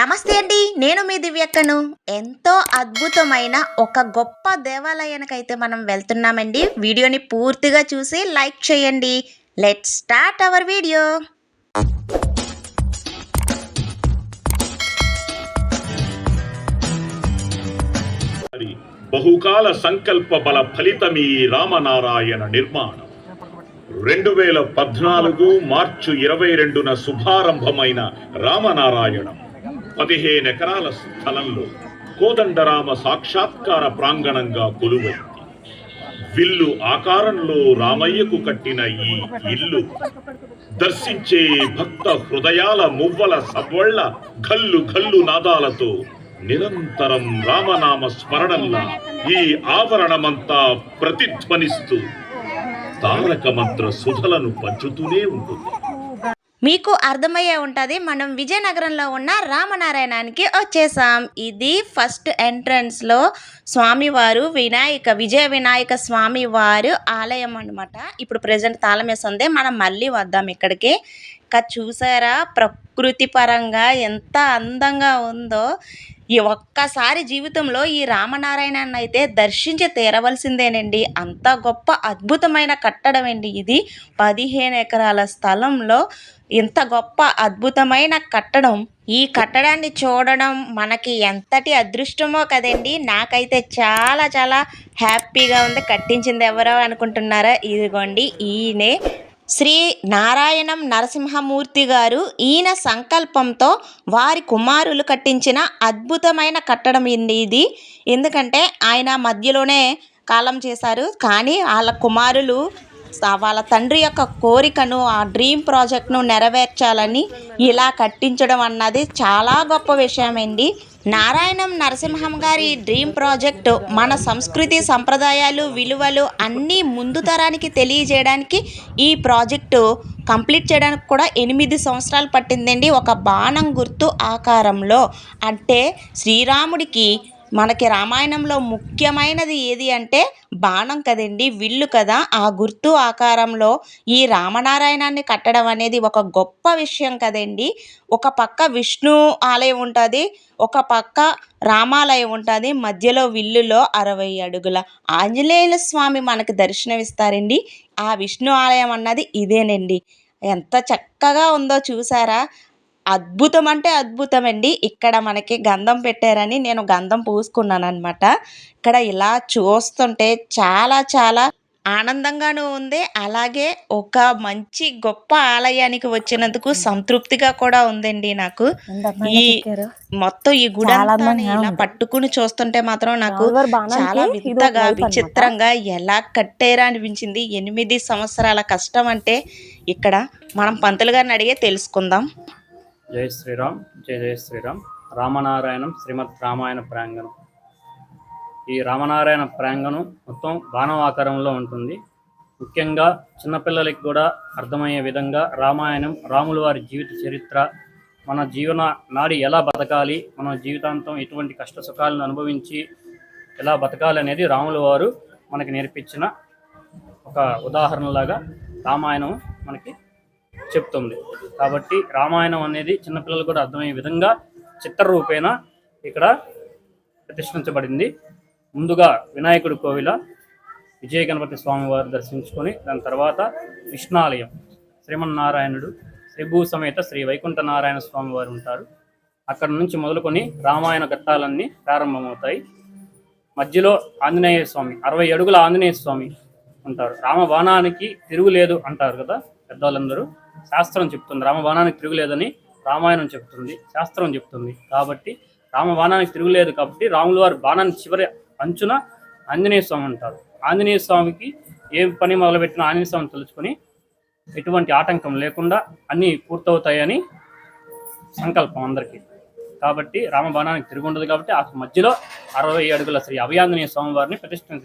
నమస్తే అండి నేను మీ దివ్యక్కను. ఎంతో అద్భుతమైన ఒక గొప్ప దేవాలయానికైతే మనం వెళ్తున్నామండి. వీడియోని పూర్తిగా చూసి లైక్ చేయండి. Let start our video. మరి బహుకాల సంకల్ప బల ఫలితమీ రామనారాయణ నిర్మాణం. రెండు వేల పద్నాలుగు మార్చి ఇరవై రెండున శుభారంభమైన రామనారాయణం. పదిహేను ఎకరాల స్థలంలో కోదండరామ సాక్షాత్కార ప్రాంగణంగా కొలువైంది విల్లు ఆకారంలో రామయ్యకు కట్టిన ఈ ఇల్లు దర్శించే భక్త హృదయాల మువ్వల సవ్వళ్ళ ఘల్లు ఘల్లు నాదాలతో నిరంతరం రామనామ స్మరణల్లా ఈ ఆవరణమంతా ప్రతిధ్వనిస్తూ తారక మంత్ర సుధలను పంచుతూనే ఉంటుంది. మీకు అర్థమయ్యే ఉంటుంది మనం విజయనగరంలో ఉన్న రామనారాయణానికి వచ్చేసాం. ఇది ఫస్ట్ ఎంట్రన్స్లో స్వామివారు వినాయక విజయ వినాయక స్వామివారు ఆలయం అనమాట ఇప్పుడు ప్రజెంట్ తాళం వేసి ఉంది మనం మళ్ళీ వద్దాం ఇక్కడికి. ఇంకా చూసారా? ప్రకృతి పరంగా ఎంత అందంగా ఉందో. ఈ ఒక్కసారి జీవితంలో ఈ రామనారాయణను అయితే దర్శించి తీరవలసిందేనండి. అంత గొప్ప అద్భుతమైన కట్టడం అండి ఇది. పదిహేను ఎకరాల స్థలంలో ఇంత గొప్ప అద్భుతమైన కట్టడం. ఈ కట్టడాన్ని చూడడం మనకి ఎంతటి అదృష్టమో కదండి. నాకైతే చాలా చాలా హ్యాపీగా ఉంది. కట్టించింది ఎవరో అనుకుంటున్నారా? ఇదిగోండి ఈయనే శ్రీ నారాయణం నరసింహమూర్తి గారు ఈయన సంకల్పంతో వారి కుమారులు కట్టించిన అద్భుతమైన కట్టడం ఇది. ఎందుకంటే ఆయన మధ్యలోనే కాలం చేశారు. కానీ వాళ్ళ కుమారులు వాళ్ళ తండ్రి యొక్క కోరికను ఆ డ్రీమ్ ప్రాజెక్ట్ను నెరవేర్చాలని ఇలా కట్టించడం అన్నది చాలా గొప్ప విషయం అండి నారాయణం నరసింహం గారి డ్రీమ్ ప్రాజెక్ట్ మన సంస్కృతి సంప్రదాయాలు విలువలు అన్నీ ముందు తరానికి తెలియజేయడానికి ఈ ప్రాజెక్టు కంప్లీట్ చేయడానికి కూడా ఎనిమిది సంవత్సరాలు పట్టిందండి. ఒక బాణం గుర్తు ఆకారంలో. అంటే శ్రీరాముడికి మనకి రామాయణంలో ముఖ్యమైనది ఏది అంటే బాణం కదండి విల్లు కదా. ఆ గుర్తు ఆకారంలో ఈ రామనారాయణాన్ని కట్టడం అనేది ఒక గొప్ప విషయం కదండి. ఒక పక్క విష్ణు ఆలయం ఉంటుంది ఒక పక్క రామాలయం ఉంటుంది మధ్యలో విల్లులో అరవై అడుగుల. ఆంజనేయుల స్వామి మనకు దర్శనమిస్తారండి. ఆ విష్ణు ఆలయం అన్నది ఇదేనండి. ఎంత చక్కగా ఉందో చూసారా? అద్భుతం అంటే అద్భుతం అండి ఇక్కడ మనకి గంధం పెట్టారని నేను గంధం పూసుకున్నాను అనమాట ఇక్కడ ఇలా చూస్తుంటే చాలా చాలా ఆనందంగానూ ఉంది. అలాగే ఒక మంచి గొప్ప ఆలయానికి వచ్చినందుకు సంతృప్తిగా కూడా ఉందండి నాకు. ఈ మొత్తం ఈ గుడి ఇలా. పట్టుకుని చూస్తుంటే మాత్రం నాకు చాలా వింతగా. విచిత్రంగా ఎలా కట్టారా అనిపించింది. ఎనిమిది సంవత్సరాల కష్టం అంటే ఇక్కడ మనం పంతులు గారిని అడిగే తెలుసుకుందాం. జై శ్రీరామ్ జై జయ శ్రీరామ్. రామనారాయణం శ్రీమద్ రామాయణ ప్రాంగణం. ఈ రామనారాయణ ప్రాంగణం మొత్తం బాణం ఆకారంలో ఉంటుంది. ముఖ్యంగా చిన్నపిల్లలకి కూడా అర్థమయ్యే విధంగా రామాయణం రాముల వారి జీవిత చరిత్ర మన జీవన నాడి ఎలా బతకాలి మన జీవితాంతం ఎటువంటి కష్ట సుఖాలను అనుభవించి ఎలా బతకాలి అనేది రాముల వారు మనకి నేర్పించిన ఒక ఉదాహరణలాగా రామాయణం మనకి చెప్తుంది. కాబట్టి రామాయణం అనేది చిన్నపిల్లలు కూడా అర్థమయ్యే విధంగా చిత్రరూపేణ ఇక్కడ ప్రతిష్ఠించబడింది. ముందుగా వినాయకుడి కోవిల విజయ గణపతి స్వామివారు దర్శించుకొని దాని తర్వాత విష్ణాలయం శ్రీమన్నారాయణుడు శ్రీభూ సమేత శ్రీ వైకుంఠ నారాయణ స్వామివారు ఉంటారు. అక్కడ నుంచి మొదలుకొని రామాయణ ఘట్టాలన్నీ ప్రారంభమవుతాయి. మధ్యలో ఆంజనేయ స్వామి అరవై అడుగుల ఆంజనేయ స్వామి ఉంటారు. రామ వాణానికి తిరుగు తిరుగులేదు అంటారు కదా పెద్దవాళ్ళందరూ. శాస్త్రం చెప్తుంది. రామబాణానికి తిరుగులేదని రామాయణం చెప్తుంది. శాస్త్రం చెప్తుంది. కాబట్టి రామబాణానికి తిరుగులేదు కాబట్టి రాముల వారి బాణాన్ని చివరి అంచున ఆంజనేయ స్వామి అంటారు. ఆంజనేయ స్వామికి ఏ పని మొదలుపెట్టినా ఆంజనేయ స్వామిని తలుచుకొని ఎటువంటి ఆటంకం లేకుండా అన్నీ పూర్తవుతాయని సంకల్పం అందరికీ. కాబట్టి రామబాణానికి తిరిగి ఉండదు కాబట్టి ఆ మధ్యలో అరవై అడుగుల శ్రీ అభయాంజనేయ స్వామి వారిని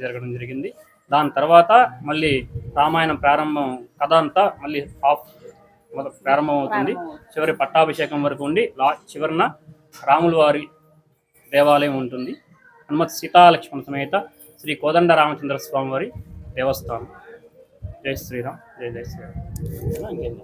జరగడం జరిగింది. దాని తర్వాత మళ్ళీ రామాయణం ప్రారంభం కథ అంతా మళ్ళీ ఆఫ్ మొదలు ప్రారంభం అవుతుంది చివరి పట్టాభిషేకం వరకు ఉండి లా చివరన రాముల వారి దేవాలయం ఉంటుంది. హనుమత్ సీతాలక్ష్మణ సమేత శ్రీ కోదండ రామచంద్ర స్వామి వారి దేవస్థానం. జై శ్రీరామ్ జై జై శ్రీరామ్. ఇంకేం?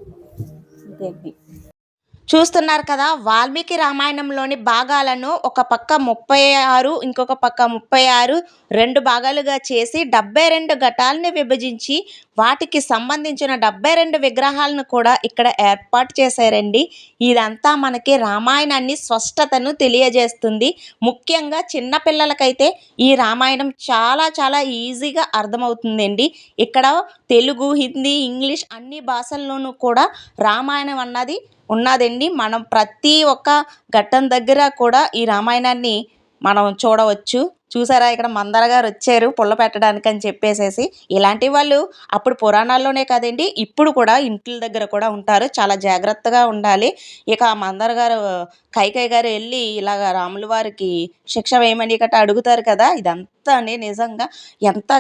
చూస్తున్నారు కదా వాల్మీకి రామాయణంలోని భాగాలను ఒక పక్క ముప్పై ఆరు ఇంకొక పక్క ముప్పై ఆరు రెండు భాగాలుగా చేసి డెబ్బై రెండు ఘటాలని విభజించి వాటికి సంబంధించిన డెబ్బై రెండు విగ్రహాలను కూడా ఇక్కడ ఏర్పాటు చేశారండి. ఇదంతా మనకి రామాయణాన్ని స్పష్టతను తెలియజేస్తుంది. ముఖ్యంగా చిన్నపిల్లలకైతే ఈ రామాయణం చాలా చాలా ఈజీగా అర్థమవుతుందండి. ఇక్కడ తెలుగు హిందీ ఇంగ్లీష్ అన్ని భాషల్లోనూ కూడా రామాయణం అన్నది ఉన్నదండి. మనం ప్రతి ఒక్క ఘట్టం దగ్గర కూడా ఈ రామాయణాన్ని మనం చూడవచ్చు. చూసారా? ఇక్కడ మందర గారు వచ్చారు పుల్ల పెట్టడానికి అని చెప్పేసేసి. ఇలాంటి వాళ్ళు అప్పుడు పురాణాల్లోనే కదండి ఇప్పుడు కూడా ఇంట్ల దగ్గర కూడా ఉంటారు. చాలా జాగ్రత్తగా ఉండాలి. ఇక మందర గారు కైకై గారు వెళ్ళి ఇలాగ రాముల వారికి శిక్ష వేయమని గట్రా అడుగుతారు కదా? ఇదంతా నిజంగా ఎంత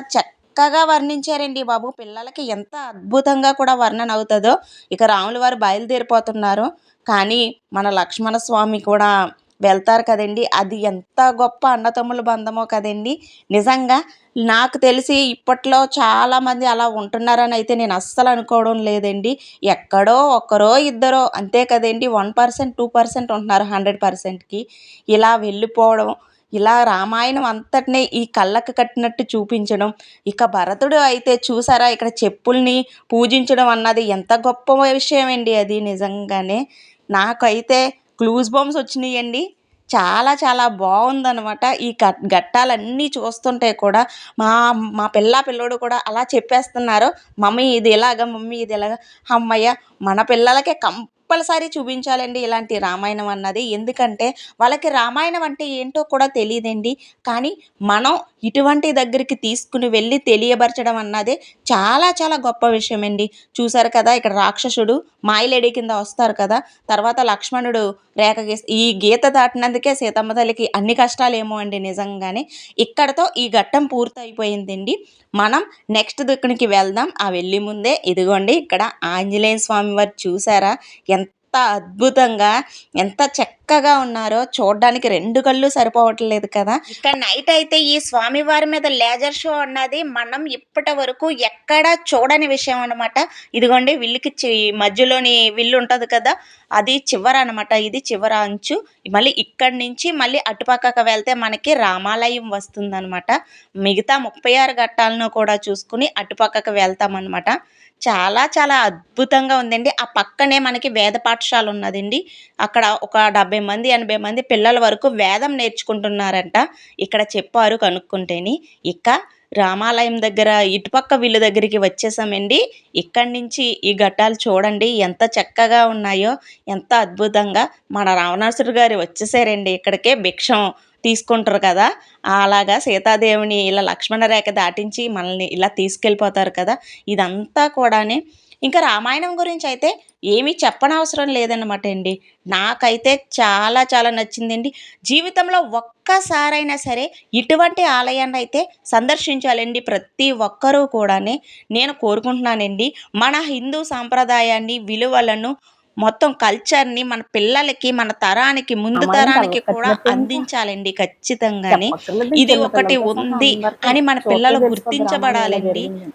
చక్కగా వర్ణించారండి బాబు. పిల్లలకి ఎంత అద్భుతంగా కూడా వర్ణన అవుతుందో ఇక రాముల వారు బయలుదేరిపోతున్నారు. కానీ మన లక్ష్మణ స్వామి కూడా వెళ్తారు కదండి. అది ఎంత గొప్ప అన్నతమ్ముల బంధమో కదండి. నిజంగా నాకు తెలిసి ఇప్పట్లో చాలామంది అలా ఉంటున్నారని అయితే నేను అస్సలు అనుకోవడం లేదండి. ఎక్కడో ఒక్కరో ఇద్దరో అంతే కదండి. వన్ పర్సెంట్ టూ పర్సెంట్ ఉంటున్నారు హండ్రెడ్ పర్సెంట్కి. ఇలా వెళ్ళిపోవడం ఇలా రామాయణం అంతటినే ఈ కళ్ళకు కట్టినట్టు చూపించడం ఇక భరతుడు అయితే చూసారా ఇక్కడ చెప్పుల్ని పూజించడం అన్నది ఎంత గొప్ప విషయం అండి అది నిజంగానే. నాకైతే క్లూజ్ బాంబ్స్ వచ్చినాయండి. చాలా చాలా బాగుందనమాట ఈ గట్ ఘట్టాలన్నీ చూస్తుంటే కూడా మా మా పిల్ల పిల్లోడు కూడా అలా చెప్పేస్తున్నారు. మమ్మీ ఇది ఇలాగ మమ్మీ ఇది ఇలాగ. అమ్మయ్య మన పిల్లలకే కంపల్సరీ చూపించాలండి ఇలాంటి రామాయణం అన్నది. ఎందుకంటే వాళ్ళకి రామాయణం అంటే ఏంటో కూడా తెలియదండి కానీ మనం ఇటువంటి దగ్గరికి తీసుకుని వెళ్ళి తెలియపరచడం అన్నదే చాలా చాలా గొప్ప విషయం అండి చూసారు కదా ఇక్కడ రాక్షసుడు మాయలేడి కింద వస్తారు కదా. తర్వాత లక్ష్మణుడు రేఖ ఈ గీత దాటినందుకే సీతమ్మ తల్లికి అన్ని కష్టాలు ఏమో అండి నిజంగానే. ఇక్కడతో ఈ ఘట్టం పూర్తయిపోయిందండి. మనం నెక్స్ట్ దిక్కునికి వెళ్దాం. ఆ వెళ్ళి ముందే ఇదిగోండి ఇక్కడ ఆంజనేయ స్వామి వారు చూసారా ఎంత అద్భుతంగా ఎంత చక్కగా ఉన్నారో చూడడానికి రెండు కళ్ళు సరిపోవట్లేదు కదా. ఇక్కడ నైట్ అయితే ఈ స్వామివారి మీద లేజర్ షో అన్నది మనం ఇప్పటి వరకు ఎక్కడ చూడని విషయం అనమాట ఇదిగోండి విల్లుకి మధ్యలోని విల్లు ఉంటుంది కదా అది చివర అనమాట ఇది చివర అంచు. మళ్ళీ ఇక్కడి నుంచి మళ్ళీ అటుపక్కకు వెళ్తే మనకి రామాలయం వస్తుందన్నమాట. మిగతా ముప్పై ఆరు ఘట్టాలను కూడా చూసుకుని అటుపక్కకు వెళ్తామన్నమాట. చాలా చాలా అద్భుతంగా ఉందండి. ఆ పక్కనే మనకి వేద పాఠశాల ఉన్నదండి. అక్కడ ఒక డెబ్బై మంది ఎనభై మంది పిల్లల వరకు వేదం నేర్చుకుంటున్నారంట. ఇక్కడ చెప్పారు కనుక్కుంటేని. ఇక రామాలయం దగ్గర ఇటుపక్క వీళ్ళ దగ్గరికి వచ్చేసామండి. ఇక్కడి నుంచి ఈ ఘట్టాలు చూడండి. ఎంత చక్కగా ఉన్నాయో ఎంత అద్భుతంగా. మన రావణాసురు గారు వచ్చేసారండి. ఇక్కడికే భిక్షం. తీసుకుంటారు కదా. అలాగా సీతాదేవిని ఇలా లక్ష్మణ రేఖ దాటించి మనల్ని ఇలా తీసుకెళ్ళిపోతారు కదా. ఇదంతా కూడానే ఇంకా రామాయణం గురించి అయితే ఏమీ చెప్పనవసరం లేదన్నమాట అండి. నాకైతే చాలా చాలా నచ్చిందండి. జీవితంలో ఒక్కసారైనా సరే ఇటువంటి ఆలయాన్ని అయితే సందర్శించాలండి ప్రతి ఒక్కరూ కూడానే. నేను కోరుకుంటున్నానండి. మన హిందూ సాంప్రదాయాన్ని విలువలను మొత్తం కల్చర్ని మన పిల్లలకి మన తరానికి ముందు తరానికి కూడా అందించాలండి ఖచ్చితంగానే ఇది ఒకటి ఉంది అని మన పిల్లలు గుర్తించబడాలండి జరిగింది.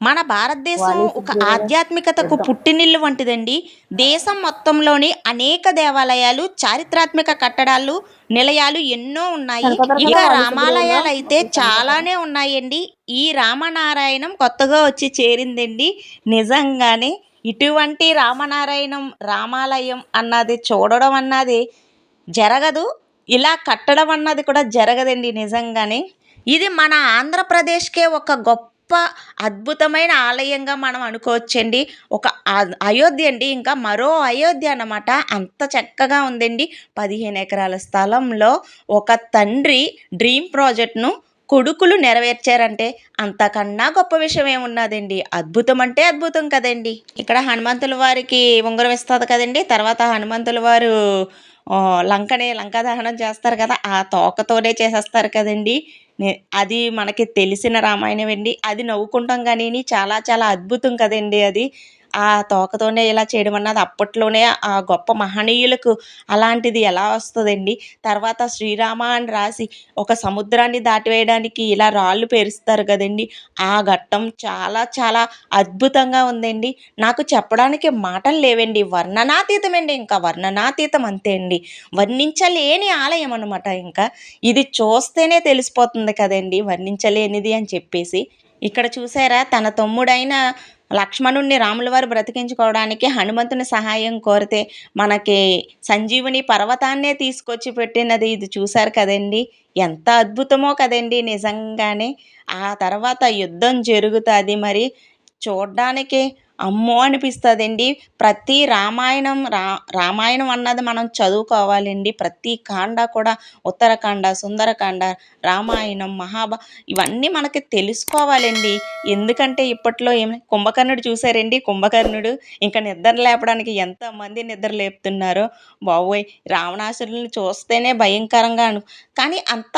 మన భారతదేశం ఒక ఆధ్యాత్మికతకు. పుట్టినిల్లు వంటిదండి దేశం మొత్తంలోని అనేక దేవాలయాలు చారిత్రాత్మక కట్టడాలు నిలయాలు ఎన్నో ఉన్నాయి ఇక రామాలయాలు అయితే. చాలానే ఉన్నాయండి ఈ రామనారాయణం కొత్తగా వచ్చి చేరిందండి నిజంగానే ఇటువంటి రామనారాయణం రామాలయం అన్నది చూడడం అన్నది జరగదు. ఇలా కట్టడం అన్నది కూడా జరగదండి నిజంగానే. ఇది మన ఆంధ్రప్రదేశ్కే ఒక గొప్ప అద్భుతమైన ఆలయంగా మనం అనుకోవచ్చండి. ఒక అయోధ్య అండి. ఇంకా మరో అయోధ్య అన్నమాట. అంత చక్కగా ఉందండి. పదిహేను ఎకరాల స్థలంలో ఒక తండ్రి డ్రీమ్ ప్రాజెక్ట్ను కొడుకులు నెరవేర్చారంటే అంతకన్నా గొప్ప విషయం ఏమున్నదండి? అద్భుతం అంటే అద్భుతం కదండి. ఇక్కడ హనుమంతుల వారికి ఉంగరం ఇస్తుంది కదండి. తర్వాత హనుమంతుల వారు లంకనే లంకా దహనం చేస్తారు కదా ఆ తోకతోనే చేసేస్తారు కదండి. అది మనకి తెలిసిన రామాయణం అండి అది నవ్వుకుంటాం కానీ చాలా చాలా అద్భుతం కదండి అది. ఆ తోకతోనే ఇలా చేయడం అన్నది అప్పట్లోనే ఆ గొప్ప మహనీయులకు అలాంటిది ఎలా వస్తుందండి? తర్వాత శ్రీరామ అని రాసి ఒక సముద్రాన్ని దాటివేయడానికి ఇలా రాళ్ళు పేరుస్తారు కదండి. ఆ ఘట్టం చాలా చాలా అద్భుతంగా ఉందండి. నాకు చెప్పడానికి మాటలు లేవండి. వర్ణనాతీతమండి ఇంకా. వర్ణనాతీతం అంతే అండి. వర్ణించలేని ఆలయం అనమాట ఇంకా. ఇది చూస్తేనే తెలిసిపోతుంది కదండి. వర్ణించలేనిది అని చెప్పేసి. ఇక్కడ చూసారా? తన తమ్ముడైన లక్ష్మణుణ్ణి రాముల వారు బ్రతికించుకోవడానికి హనుమంతుని సహాయం కోరితే మనకి సంజీవుని పర్వతాన్నే తీసుకొచ్చి పెట్టినది ఇది చూశారు కదండి. ఎంత అద్భుతమో కదండి నిజంగానే. ఆ తర్వాత యుద్ధం జరుగుతుంది మరి. చూడ్డానికి అమ్మో అనిపిస్తుందండి. ప్రతి రామాయణం రా రామాయణం అన్నది మనం చదువుకోవాలండి. ప్రతి కాండ కూడా ఉత్తరకాండ సుందరకాండ రామాయణం మహాభా ఇవన్నీ మనకి తెలుసుకోవాలండి. ఎందుకంటే ఇప్పట్లో ఏమి కుంభకర్ణుడు చూసారండి కుంభకర్ణుడు ఇంకా నిద్ర లేపడానికి ఎంతమంది నిద్ర లేపుతున్నారో? బాబోయ్! రావణాసురుని చూస్తేనే భయంకరంగా అను కానీ అంత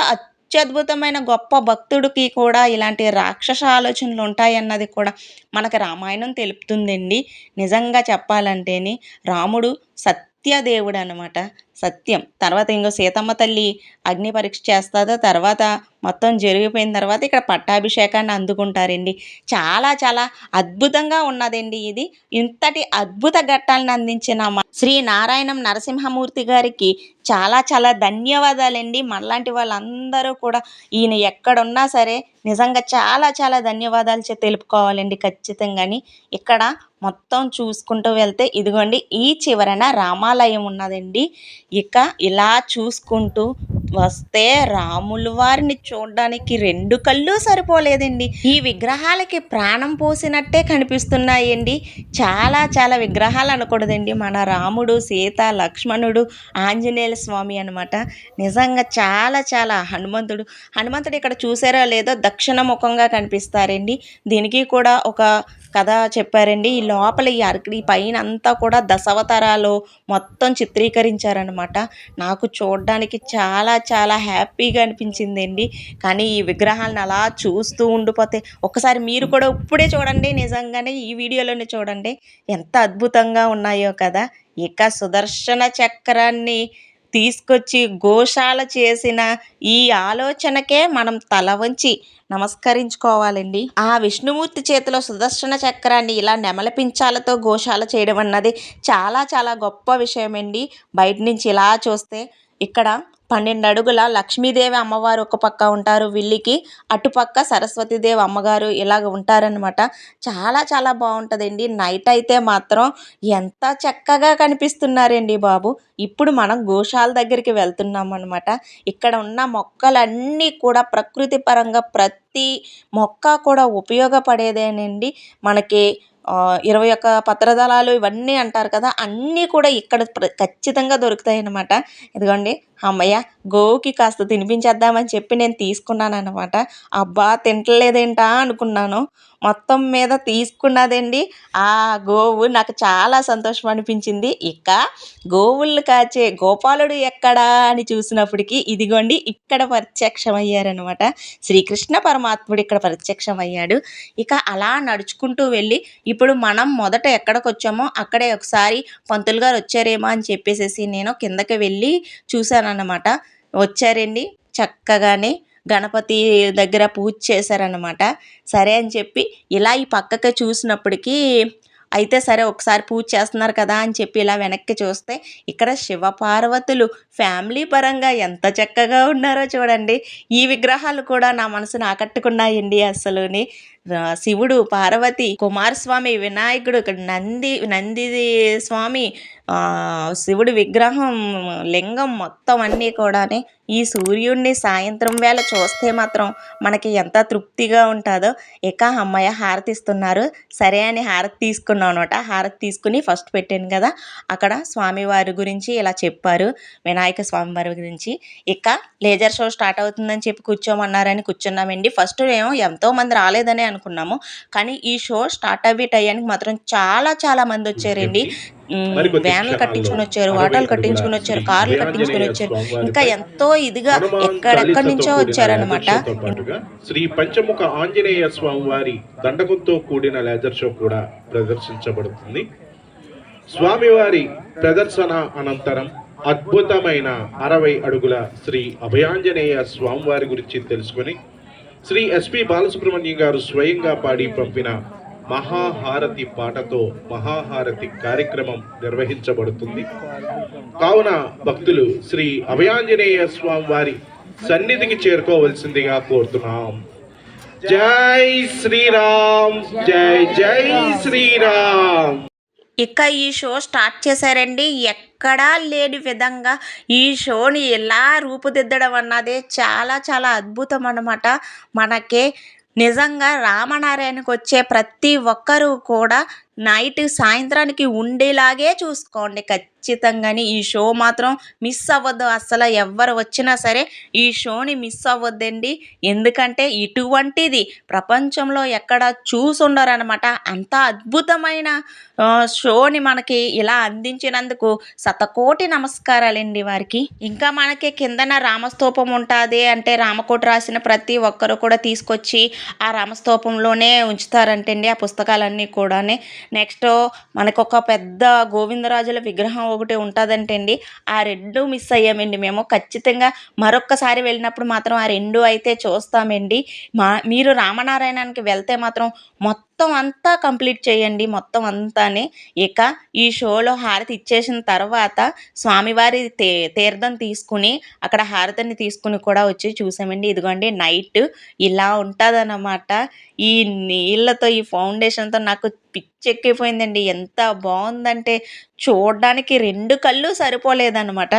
అత్యద్భుతమైన గొప్ప భక్తుడికి కూడా ఇలాంటి రాక్షస ఆలోచనలు ఉంటాయన్నది కూడా మనకు రామాయణం తెలుపుతుందండి. నిజంగా చెప్పాలంటేనే రాముడు సత్యదేవుడు అనమాట సత్యం. తర్వాత ఇంకో సీతమ్మ తల్లి అగ్ని పరీక్ష చేస్తుందో తర్వాత మొత్తం జరిగిపోయిన తర్వాత ఇక్కడ పట్టాభిషేకాన్ని అందుకుంటారండి. చాలా చాలా అద్భుతంగా ఉన్నదండి ఇది. ఇంతటి అద్భుత ఘట్టాలను అందించిన శ్రీ నారాయణం నరసింహమూర్తి గారికి చాలా చాలా ధన్యవాదాలండి. మనలాంటి వాళ్ళందరూ కూడా ఈయన ఎక్కడున్నా సరే నిజంగా చాలా చాలా ధన్యవాదాలు తెలుపుకోవాలండి ఖచ్చితంగాని. ఇక్కడ మొత్తం చూసుకుంటూ వెళ్తే ఇదిగోండి ఈ చివరన రామాలయం ఉన్నదండి. ఇక ఇలా చూసుకుంటూ వస్తే రాముల వారిని చూడడానికి రెండు కళ్ళు సరిపోలేదండి. ఈ విగ్రహాలకి ప్రాణం పోసినట్టే కనిపిస్తున్నాయండి. చాలా చాలా విగ్రహాలు అనకూడదండి. మన రాముడు సీత లక్ష్మణుడు ఆంజనేయ స్వామి అనమాట నిజంగా చాలా చాలా హనుమంతుడు. హనుమంతుడు ఇక్కడ చూసారో లేదో దక్షిణ ముఖంగా కనిపిస్తారండి. దీనికి కూడా ఒక కథ చెప్పారండి. ఈ లోపల ఈ అరకు ఈ పైన అంతా కూడా దశావతారాలు మొత్తం చిత్రీకరించారనమాట నాకు చూడడానికి చాలా చాలా హ్యాపీగా అనిపించిందండి. కానీ ఈ విగ్రహాలను అలా చూస్తూ ఉండిపోతే ఒకసారి మీరు కూడా ఇప్పుడే చూడండి నిజంగానే ఈ వీడియోలోనే చూడండి. ఎంత అద్భుతంగా ఉన్నాయో కదా! ఇక సుదర్శన చక్రాన్ని తీసుకొచ్చి గోశాల చేసిన ఈ ఆలోచనకే మనం తల వంచి నమస్కరించుకోవాలండి. ఆ విష్ణుమూర్తి చేతిలో సుదర్శన చక్రాన్ని ఇలా నెమలపించాలతో గోశాల చేయడం అన్నది చాలా చాలా గొప్ప విషయమండి. బయట నుంచి ఇలా చూస్తే ఇక్కడ పన్నెండు అడుగుల లక్ష్మీదేవి అమ్మవారు ఒక పక్క ఉంటారు విల్లికి అటుపక్క సరస్వతీదేవి అమ్మగారు ఇలాగ ఉంటారనమాట చాలా చాలా బాగుంటుందండి. నైట్ అయితే మాత్రం ఎంత చక్కగా కనిపిస్తున్నారండి బాబు. ఇప్పుడు మనం గోశాల దగ్గరికి వెళ్తున్నాం అనమాట ఇక్కడ ఉన్న మొక్కలన్నీ కూడా ప్రకృతి పరంగా ప్రతి మొక్క కూడా ఉపయోగపడేదేనండి. మనకి ఇరవై ఒక్క పత్రదళాలు ఇవన్నీ అంటారు కదా అన్నీ కూడా ఇక్కడ ప్ర- ఖచ్చితంగా దొరుకుతాయి అన్నమాట. ఇదిగోండి అమ్మయ్య గోవుకి కాస్త తినిపించేద్దామని చెప్పి నేను తీసుకున్నాను అనమాట అబ్బా తింటలేదేంటా అనుకున్నాను. మొత్తం మీద తీసుకున్నదండి ఆ గోవు నాకు చాలా సంతోషం అనిపించింది. ఇక గోవుల్ని కాచే గోపాలుడు ఎక్కడా అని చూసినప్పటికీ ఇదిగోండి ఇక్కడ ప్రత్యక్షమయ్యారనమాట శ్రీకృష్ణ పరమాత్ముడు ఇక్కడ ప్రత్యక్షమయ్యాడు. ఇక అలా నడుచుకుంటూ వెళ్ళి ఇప్పుడు మనం మొదట ఎక్కడికి వచ్చామో అక్కడే ఒకసారి పంతులు గారు వచ్చారేమో అని చెప్పేసేసి నేను కిందకి వెళ్ళి చూశానన్నమాట. వచ్చారండి. చక్కగానే గణపతి దగ్గర పూజ చేశారనమాట సరే అని చెప్పి ఇలా ఈ పక్కకి చూసినప్పటికీ అయితే సరే ఒకసారి పూజ చేస్తున్నారు కదా అని చెప్పి ఇలా వెనక్కి చూస్తే ఇక్కడ శివపార్వతులు ఫ్యామిలీ పరంగా ఎంత చక్కగా ఉన్నారో చూడండి. ఈ విగ్రహాలు కూడా నా మనసును ఆకట్టుకున్నాయండి అసలుని శివుడు పార్వతి కుమారస్వామి వినాయకుడు ఇక్కడ నంది నంది స్వామి శివుడి విగ్రహం లింగం మొత్తం అన్నీ కూడానే ఈ సూర్యుడిని సాయంత్రం వేళ చూస్తే మాత్రం మనకి ఎంత తృప్తిగా ఉంటుందో. ఇక అమ్మాయి హారతి ఇస్తున్నారు. సరే అని హారతి తీసుకున్నాం అనమాట. హారతి తీసుకుని ఫస్ట్ పెట్టాను కదా అక్కడ స్వామివారి గురించి ఇలా చెప్పారు వినాయక స్వామి వారి గురించి. ఇక లేజర్ షో స్టార్ట్ అవుతుందని చెప్పి కూర్చోమన్నారని కూర్చున్నామండి. ఫస్ట్ మేము ఎంతోమంది రాలేదని రాలేదని అనుకున్నాము. కానీ ఈ షో స్టార్ట్ అయ్యే టయానికి మాత్రం చాలా చాలా మంది వచ్చారండి. వ్యాన్లు కట్టించుకుని వచ్చారు ఆటోలు కట్టించుకుని వచ్చారు కార్లు కట్టించుకుని వచ్చారు. ఇంకా ఎంతో ఇదిగా ఎక్కడెక్కడి నుంచో వచ్చారనమాట శ్రీ పంచముఖ ఆంజనేయ స్వామి వారి దండకంతో కూడిన లేజర్ షో కూడా ప్రదర్శించబడుతుంది. స్వామివారి ప్రదర్శన అనంతరం అద్భుతమైన అరవై అడుగుల శ్రీ అభయాంజనేయ స్వామివారి గురించి తెలుసుకొని శ్రీ ఎస్పి బాలసుబ్రహ్మణ్యం గారు స్వయంగా పాడి పంపిన మహాహారతి పాటతో మహాహారతి కార్యక్రమం నిర్వహించబడుతుంది. కావున భక్తులు శ్రీ అభయాంజనేయ స్వామి వారి సన్నిధికి చేరుకోవలసిందిగా కోరుతున్నాం. జై శ్రీరామ్ జై జై శ్రీరామ్. ఇక ఈ షో స్టార్ట్ చేశారండి. ఎక్కడా లేని విధంగా ఈ షోని ఎలా రూపుదిద్దడం అన్నదే చాలా చాలా అద్భుతం అన్నమాట. మనకి నిజంగా రామనారాయణకు వచ్చే ప్రతి ఒక్కరూ కూడా నైట్ సాయంత్రానికి ఉండేలాగే చూసుకోండి. ఖచ్చితంగాని ఈ షో మాత్రం మిస్ అవ్వద్దు. అసలు ఎవ్వరు వచ్చినా సరే ఈ షోని మిస్ అవ్వద్దండి. ఎందుకంటే ఇటువంటిది ప్రపంచంలో ఎక్కడ చూసుండరనమాట. అంత అద్భుతమైన షోని మనకి ఇలా అందించినందుకు శతకోటి నమస్కారాలండి వారికి. ఇంకా మనకి కిందన రామస్తూపం ఉంటుంది అంటే రామకోట రాసిన ప్రతి ఒక్కరు కూడా తీసుకొచ్చి ఆ రామస్తూపంలోనే ఉంచుతారంటండి ఆ పుస్తకాలన్నీ కూడానే. నెక్స్ట్ మనకు ఒక పెద్ద గోవిందరాజుల విగ్రహం ఒకటి ఉంటుందంటండి. ఆ రెండు మిస్ అయ్యామండి మేము. ఖచ్చితంగా మరొక్కసారి వెళ్ళినప్పుడు మాత్రం ఆ రెండు అయితే చూస్తామండి. మా మీరు రామనారాయణానికి వెళ్తే మాత్రం మొత్తం మొత్తం అంతా కంప్లీట్ చేయండి మొత్తం అంతానే. ఇక ఈ షోలో హారతి ఇచ్చేసిన తర్వాత స్వామివారి తే తీర్థం తీసుకుని అక్కడ హారతిని తీసుకుని కూడా వచ్చి చూసామండి. ఇదిగోండి నైట్ ఇలా ఉంటుందన్నమాట. ఈ నీళ్ళతో ఈ ఫౌండేషన్తో నాకు పిచ్చెక్కిపోయిందండి. ఎంత బాగుందంటే చూడడానికి రెండు కళ్ళు సరిపోలేదన్నమాట.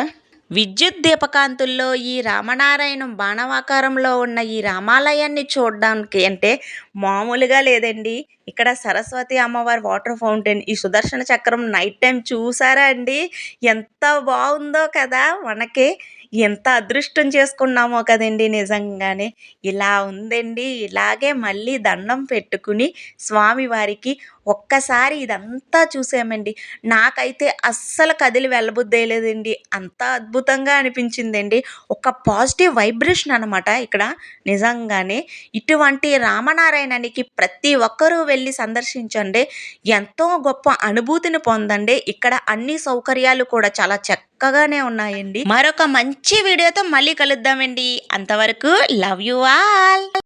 విద్యుత్ దీపకాంతుల్లో ఈ రామనారాయణం బాణవాకారంలో ఉన్న ఈ రామాలయాన్ని చూడడానికి అంటే మామూలుగా లేదండి. ఇక్కడ సరస్వతి అమ్మవారి వాటర్ ఫౌంటైన్ ఈ సుదర్శన చక్రం నైట్ టైం చూసారా అండి? ఎంత బాగుందో కదా! మనకి ఎంత అదృష్టం చేసుకున్నామో కదండి నిజంగానే. ఇలా ఉందండి. ఇలాగే మళ్ళీ దండం పెట్టుకుని స్వామివారికి ఒక్కసారి ఇదంతా చూసామండి. నాకైతే అస్సలు కదిలి వెళ్ళబుద్దేయలేదండి అంత అద్భుతంగా అనిపించిందండి. ఒక పాజిటివ్ వైబ్రేషన్ అనమాట ఇక్కడ. నిజంగానే ఇటువంటి రామనారాయణానికి ప్రతి ఒక్కరూ వెళ్ళి సందర్శించండి. ఎంతో గొప్ప అనుభూతిని పొందండి. ఇక్కడ అన్ని సౌకర్యాలు కూడా చాలా చక్కగానే ఉన్నాయండి. మరొక మంచి వీడియోతో మళ్ళీ కలుద్దామండి. అంతవరకు లవ్ యు ఆల్.